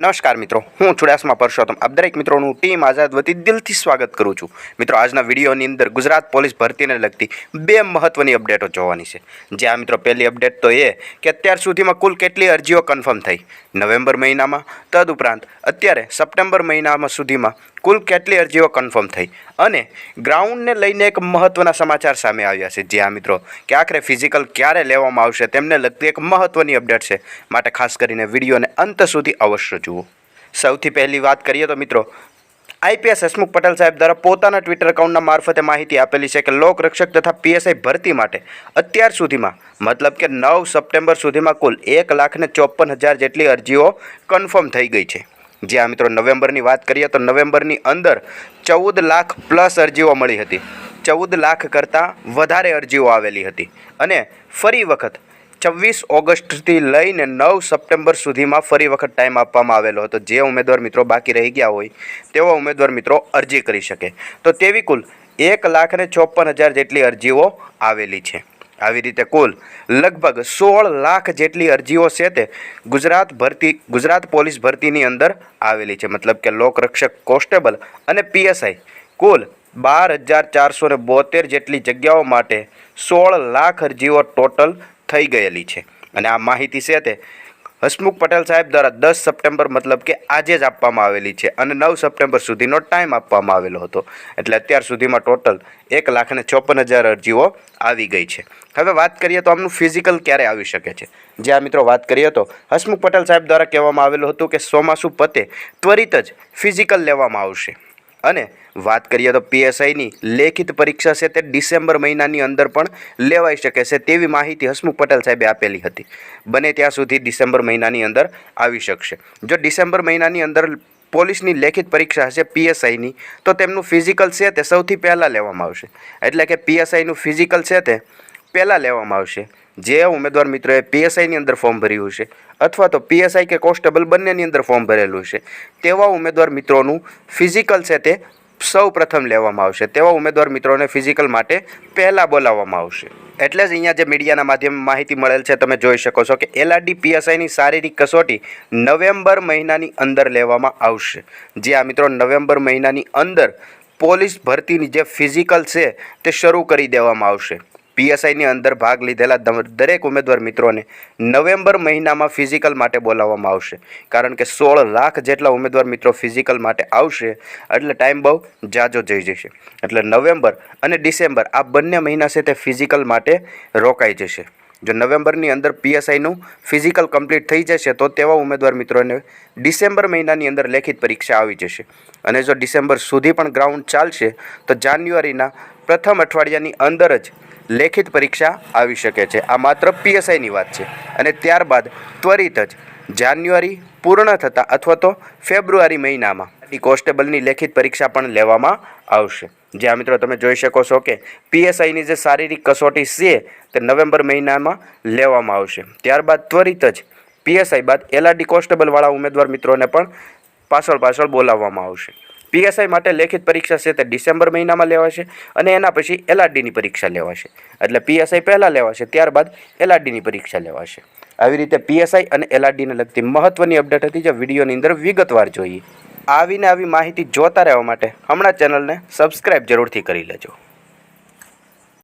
નમસ્કાર મિત્રો, હું ચુડાસમા પરસોત્તમ. આપ દરેક મિત્રોનું ટીમ આઝાદ વતી દિલથી સ્વાગત કરું છું. મિત્રો, આજના વિડીયોની અંદર ગુજરાત પોલીસ ભરતીને લગતી બે મહત્ત્વની અપડેટો જોવાની છે. જે આ મિત્રો પહેલી અપડેટ તો એ કે અત્યાર સુધીમાં કુલ કેટલી અરજીઓ કન્ફર્મ થઈ? નવેમ્બર મહિનામાં તદુપરાંત અત્યારે સપ્ટેમ્બર મહિનામાં સુધીમાં કુલ કેટલી અરજીઓ કન્ફર્મ થઈ? અને ગ્રાઉન્ડને લઈને એક મહત્ત્વના સમાચાર સામે આવ્યા છે. જે આ મિત્રો. કે આખરે ફિઝિકલ ક્યારે લેવામાં આવશે તેમને લગતી એક મહત્ત્વની અપડેટ છે. માટે ખાસ કરીને વિડીયોને અંત સુધી અવશ્ય જુઓ. સૌથી પહેલી વાત કરીએ તો મિત્રો આઈપીએસ હસમુખ પટેલ સાહેબ દ્વારા પોતાના ટ્વિટર એકાઉન્ટના મારફતે માહિતી આપેલી છે કે લોકરક્ષક તથા પીએસઆઈ ભરતી માટે અત્યાર સુધીમાં, મતલબ કે નવ સપ્ટેમ્બર સુધીમાં કુલ એક લાખને ચોપન હજાર જેટલી અરજીઓ કન્ફર્મ થઈ ગઈ છે. જે આ મિત્રો નવેમ્બરની વાત કરીએ તો નવેમ્બરની અંદર ચૌદ લાખ પ્લસ અરજીઓ મળી હતી. ચૌદ લાખ કરતાં વધારે અરજીઓ આવેલી હતી. અને ફરી વખત છવ્વીસ ઓગસ્ટથી લઈને નવ સપ્ટેમ્બર સુધીમાં ફરી વખત ટાઈમ આપવામાં આવેલો હતો. જે ઉમેદવાર મિત્રો બાકી રહી ગયા હોય, તેવા ઉમેદવાર મિત્રો અરજી કરી શકે. તો તેવી કુલ એક લાખ ને ચોપન હજાર જેટલી અરજીઓ આવેલી છે. આવી રીતે કુલ લગભગ સોળ લાખ જેટલી અરજીઓ છે તે ગુજરાત ભરતી, ગુજરાત પોલીસ ભરતીની અંદર આવેલી છે. મતલબ કે લોકરક્ષક કોન્સ્ટેબલ અને પીએસઆઈ કુલ બાર હજાર ચારસો ને બોતેર જેટલી જગ્યાઓ માટે સોળ લાખ અરજીઓ ટોટલ થઈ ગયેલી છે. અને આ માહિતી છે તે હસમુખ પટેલ સાહેબ દ્વારા દસ સપ્ટેમ્બર મતલબ કે આજે જ આપવામાં આવેલી છે અને નવ સપ્ટેમ્બર સુધીનો ટાઈમ આપવામાં આવેલો હતો. એટલે અત્યાર સુધીમાં ટોટલ એક લાખ ને ચોપન હજાર અરજીઓ આવી ગઈ છે. હવે વાત કરીએ તો આમનું ફિઝિકલ ક્યારે આવી શકે છે? જે આ મિત્રો વાત કરીએ તો હસમુખ પટેલ સાહેબ દ્વારા કહેવામાં આવેલું હતું કે ચોમાસું પતે ત્વરિત જ ફિઝિકલ લેવામાં આવશે. અને વાત કરીએ તો પીએસઆઈની લેખિત પરીક્ષા છે તે ડિસેમ્બર મહિનાની અંદર પણ લેવાઈ શકે છે તેવી માહિતી હસમુખ પટેલ સાહેબે આપેલી હતી. બને ત્યાં સુધી ડિસેમ્બર મહિનાની અંદર આવી શકશે. જો ડિસેમ્બર મહિનાની અંદર પોલીસની લેખિત પરીક્ષા હશે પીએસઆઈની, તો તેમનું ફિઝિકલ છે તે સૌથી પહેલાં લેવામાં આવશે. એટલે કે પીએસઆઈનું ફિઝિકલ છે તે પહેલાં લેવામાં આવશે. જે ઉમેદવાર મિત્રોએ પીએસઆઈની અંદર ફોર્મ ભર્યું છે અથવા તો પીએસઆઈ કે કોન્સ્ટેબલ બંનેની અંદર ફોર્મ ભરેલું છે, તેવા ઉમેદવાર મિત્રોનું ફિઝિકલ છે તે સૌ પ્રથમ લેવામાં આવશે. તેવા ઉમેદવાર મિત્રોને ફિઝિકલ માટે પહેલાં બોલાવવામાં આવશે. એટલે જ અહીંયા જે મીડિયાના માધ્યમમાં માહિતી મળેલ છે, તમે જોઈ શકો છો કે એલઆરડી પીએસઆઈની શારીરિક કસોટી નવેમ્બર મહિનાની અંદર લેવામાં આવશે. જે આ મિત્રો નવેમ્બર મહિનાની અંદર પોલીસ ભરતીની જે ફિઝિકલ છે તે શરૂ કરી દેવામાં આવશે. પીએસઆઈની અંદર ભાગ લીધેલા દરેક ઉમેદવાર મિત્રોને નવેમ્બર મહિનામાં ફિઝિકલ માટે બોલાવવામાં આવશે. કારણ કે સોળ લાખ જેટલા ઉમેદવાર મિત્રો ફિઝિકલ માટે આવશે, એટલે ટાઈમ બહુ જાજો જઈ જશે. એટલે નવેમ્બર અને ડિસેમ્બર આ બંને મહિના છે તે ફિઝિકલ માટે રોકાઈ જશે. જો નવેમ્બરની અંદર પીએસઆઈનું ફિઝિકલ કમ્પ્લીટ થઈ જશે, તો તેવા ઉમેદવાર મિત્રોને ડિસેમ્બર મહિનાની અંદર લેખિત પરીક્ષા આવી જશે. અને જો ડિસેમ્બર સુધી પણ ગ્રાઉન્ડ ચાલશે, તો જાન્યુઆરીના પ્રથમ અઠવાડિયાની અંદર જ લેખિત પરીક્ષા આવી શકે છે. આ માત્ર પીએસઆઈની વાત છે. અને ત્યારબાદ ત્વરિત જ જાન્યુઆરી પૂર્ણ થતાં અથવા તો ફેબ્રુઆરી મહિનામાં કોન્સ્ટેબલની લેખિત પરીક્ષા પણ લેવામાં આવશે. જ્યાં મિત્રો તમે જોઈ શકો છો કે પીએસઆઈની જે શારીરિક કસોટી છે તે નવેમ્બર મહિનામાં લેવામાં આવશે. ત્યારબાદ ત્વરિત જ પીએસઆઈ બાદ એલઆરડી કોન્સ્ટેબલવાળા ઉમેદવાર મિત્રોને પણ પાછળ પાછળ બોલાવવામાં આવશે. પીએસઆઈ માટે લેખિત પરીક્ષા છે તે ડિસેમ્બર મહિનામાં લેવાશે અને એના પછી એલઆરડીની પરીક્ષા લેવાશે. એટલે પીએસઆઈ પહેલાં લેવાશે, ત્યારબાદ એલઆરડીની પરીક્ષા લેવાશે. આવી રીતે પીએસઆઈ અને એલઆરડીને લગતી મહત્ત્વની અપડેટ હતી જે વિડીયોની અંદર વિગતવાર જોઈએ. આવીને આવી માહિતી જોતા રહેવા માટે હમણાં ચેનલને સબસ્ક્રાઈબ જરૂરથી કરી લેજો.